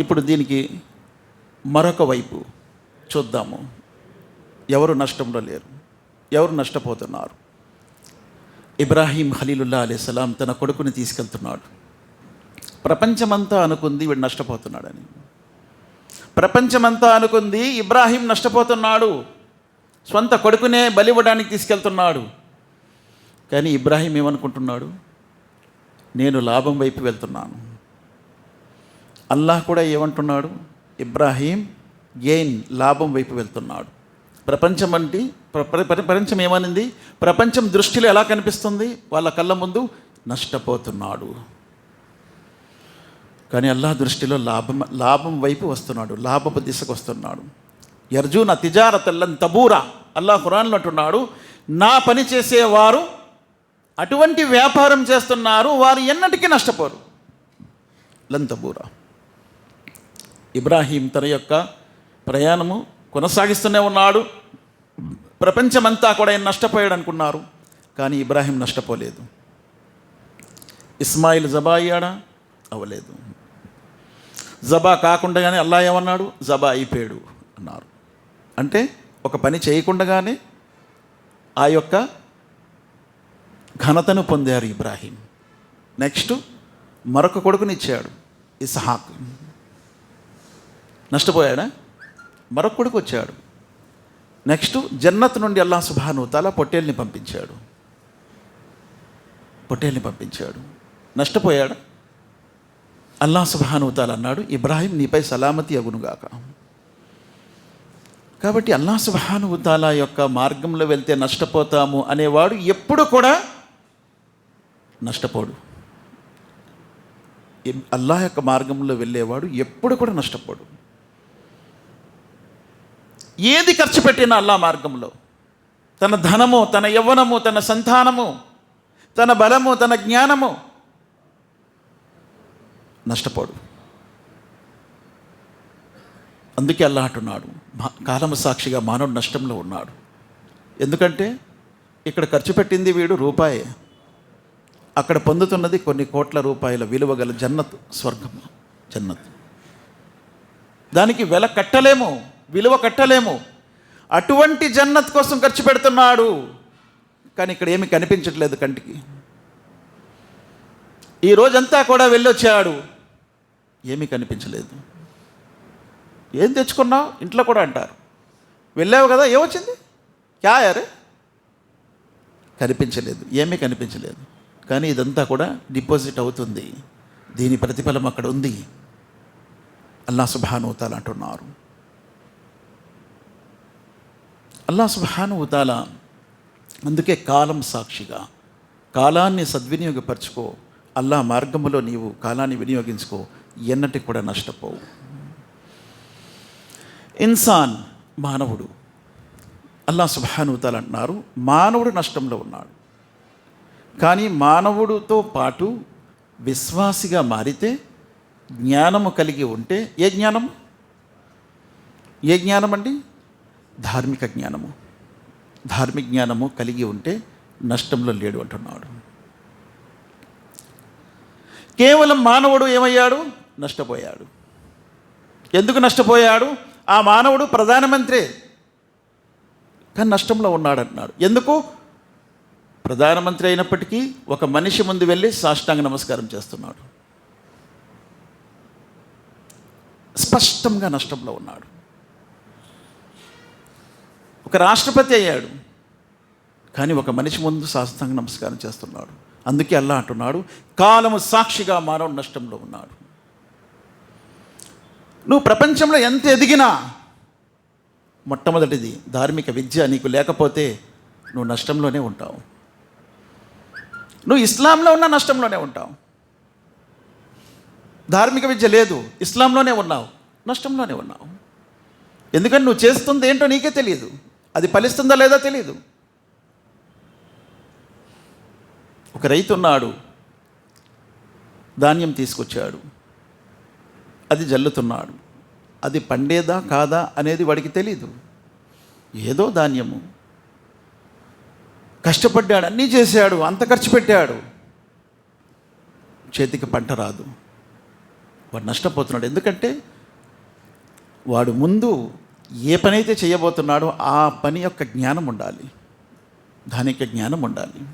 ఇప్పుడు దీనికి మరొక వైపు చూద్దాము. ఎవరు నష్టంలో లేరు? ఎవరు నష్టపోతున్నారు? ఇబ్రాహీం ఖలీలుల్లా అలీసలాం తన కొడుకుని తీసుకెళ్తున్నాడు. ప్రపంచమంతా అనుకుంది వీడు నష్టపోతున్నాడని. ప్రపంచమంతా అనుకుంది ఇబ్రాహీం నష్టపోతున్నాడు. స్వంత కొడుకునే బలివ్వడానికి తీసుకెళ్తున్నాడు. కానీ ఇబ్రాహీం ఏమనుకుంటున్నాడు? నేను లాభం వైపు వెళ్తున్నాను. అల్లాహ్ కూడా ఏమంటున్నాడు? ఇబ్రాహీం గెయిన్ లాభం వైపు వెళ్తున్నాడు. ప్రపంచం అంటే ప్ర- ప్రపంచం ఏమనింది? ప్రపంచం దృష్టిలో ఎలా కనిపిస్తుంది? వాళ్ళ కళ్ళ ముందు నష్టపోతున్నాడు. కానీ అల్లాహ్ దృష్టిలో లాభం లాభం వైపు వస్తున్నాడు. లాభపు దిశకు వస్తున్నాడు. యర్జున తిజారతల్లం తబూరా. అల్లాహ్ ఖురాన్లో అంటున్నాడు నా పని చేసేవారు అటువంటి వ్యాపారం చేస్తున్నారు వారు ఎన్నటికీ నష్టపోరు. లంతబూరా ఇబ్రాహీం తన యొక్క ప్రయాణము కొనసాగిస్తూనే ఉన్నాడు. ప్రపంచమంతా కూడా ఆయన నష్టపోయాడు అనుకున్నారు కానీ ఇబ్రాహీం నష్టపోలేదు. ఇస్మాయిల్ జబా అయ్యాడా అవ్వలేదు. జబా కాకుండానే అల్లా ఏమన్నాడు? జబా అయిపోయాడు అన్నారు. అంటే ఒక పని చేయకుండానే ఆ యొక్క ఘనతను పొందారు ఇబ్రాహీం. నెక్స్ట్ మరొక కొడుకునిచ్చాడు ఇస్హాక్. నష్టపోయాడా? మరొక కొడుకు వచ్చాడు. నెక్స్ట్ జన్నత్ నుండి అల్లా సుభాను పొట్టేల్ని పంపించాడు. పొట్టేల్ని పంపించాడు. నష్టపోయాడా? అల్లా శుభానుతాల అన్నాడు ఇబ్రాహీం నీపై సలామతి అగునుగాక కాబట్టి అల్లా సుభాను తాలా యొక్క మార్గంలో వెళ్తే నష్టపోతాము అనేవాడు ఎప్పుడు కూడా నష్టపోడు. అల్లా అల్లాహ్ యొక్క మార్గంలో వెళ్ళేవాడు ఎప్పుడు కూడా నష్టపోడు. ఏది ఖర్చు పెట్టినా అల్లా మార్గంలో? తన ధనము తన యవ్వనము తన సంతానము తన బలము తన జ్ఞానము నష్టపోడు. అందుకే అల్లా అంటున్నాడు కాలము సాక్షిగా మానవుడు నష్టంలో ఉన్నాడు. ఎందుకంటే ఇక్కడ ఖర్చు పెట్టింది వీడు రూపాయే. అక్కడ పొందుతున్నది కొన్ని కోట్ల రూపాయల విలువ గల జన్నత్ స్వర్గం జన్నత్. దానికి వెల కట్టలేము. విలువ కట్టలేము. అటువంటి జన్నత్ కోసం ఖర్చు పెడుతున్నాడు. కానీ ఇక్కడ ఏమి కనిపించట్లేదు కంటికి. ఈ రోజంతా కూడా వెళ్ళొచ్చాడు. ఏమీ కనిపించలేదు. ఏం తెచ్చుకున్నావు? ఇంట్లో కూడా అంటారు. వెళ్ళావు కదా? ఏమొచ్చింది? క్యా యారే కనిపించలేదు. ఏమీ కనిపించలేదు. కానీ ఇదంతా కూడా డిపాజిట్ అవుతుంది. దీని ప్రతిఫలం అక్కడ ఉంది. అల్లా సుభానుతాల అంటున్నారు. అల్లా సుభానుతాల అందుకే కాలం సాక్షిగా కాలాన్ని సద్వినియోగపరచుకో అల్లా మార్గములో నీవు కాలాన్ని వినియోగించుకో ఎన్నటి కూడా నష్టపోవు. ఇన్సాన్ మానవుడు అల్లా సుభానుతాలు అంటున్నారు మానవుడు నష్టంలో ఉన్నాడు. కానీ మానవుడితో పాటు విశ్వాసిగా మారితే జ్ఞానము కలిగి ఉంటే ఏ జ్ఞానం ఏ జ్ఞానం అండి ధార్మిక జ్ఞానము. ధార్మిక జ్ఞానము కలిగి ఉంటే నష్టంలో లేడు అంటున్నాడు. కేవలం మానవుడు ఏమయ్యాడు? నష్టపోయాడు. ఎందుకు నష్టపోయాడు? ఆ మానవుడు ప్రధానమంత్రి. కానీ నష్టంలో ఉన్నాడు అంటున్నాడు ఎందుకు? ప్రధానమంత్రి అయినప్పటికీ ఒక మనిషి ముందు వెళ్ళి సాష్టాంగ నమస్కారం చేస్తున్నాడు. స్పష్టంగా నష్టంలో ఉన్నాడు. ఒక రాష్ట్రపతి అయ్యాడు. కానీ ఒక మనిషి ముందు సాష్టాంగ నమస్కారం చేస్తున్నాడు. అందుకే అల్లా అంటున్నాడు కాలము సాక్షిగా మానవుడు నష్టంలో ఉన్నాడు. నువ్వు ప్రపంచంలో ఎంత ఎదిగినా మొట్టమొదటిది ధార్మిక విద్య నీకు లేకపోతే నువ్వు నష్టంలోనే ఉంటావు. నువ్వు ఇస్లాంలో ఉన్న నష్టంలోనే ఉంటావు. ధార్మిక విద్య లేదు ఇస్లాంలోనే ఉన్నావు నష్టంలోనే ఉన్నావు. ఎందుకంటే నువ్వు చేస్తుంది ఏంటో నీకే తెలియదు. అది ఫలిస్తుందా లేదా తెలియదు ఒక రైతు ఉన్నాడు ధాన్యం తీసుకొచ్చాడు అది జల్లుతున్నాడు అది పండేదా కాదా అనేది వాడికి తెలీదు. ఏదో ధాన్యము. కష్టపడ్డాడు అన్నీ చేశాడు అంత ఖర్చు పెట్టాడు. చేతికి పంట రాదు. వాడు నష్టపోతున్నాడు. ఎందుకంటే వాడు ముందు ఏ పని అయితే చేయబోతున్నాడో ఆ పని యొక్క జ్ఞానం ఉండాలి. దాని యొక్క జ్ఞానం ఉండాలి.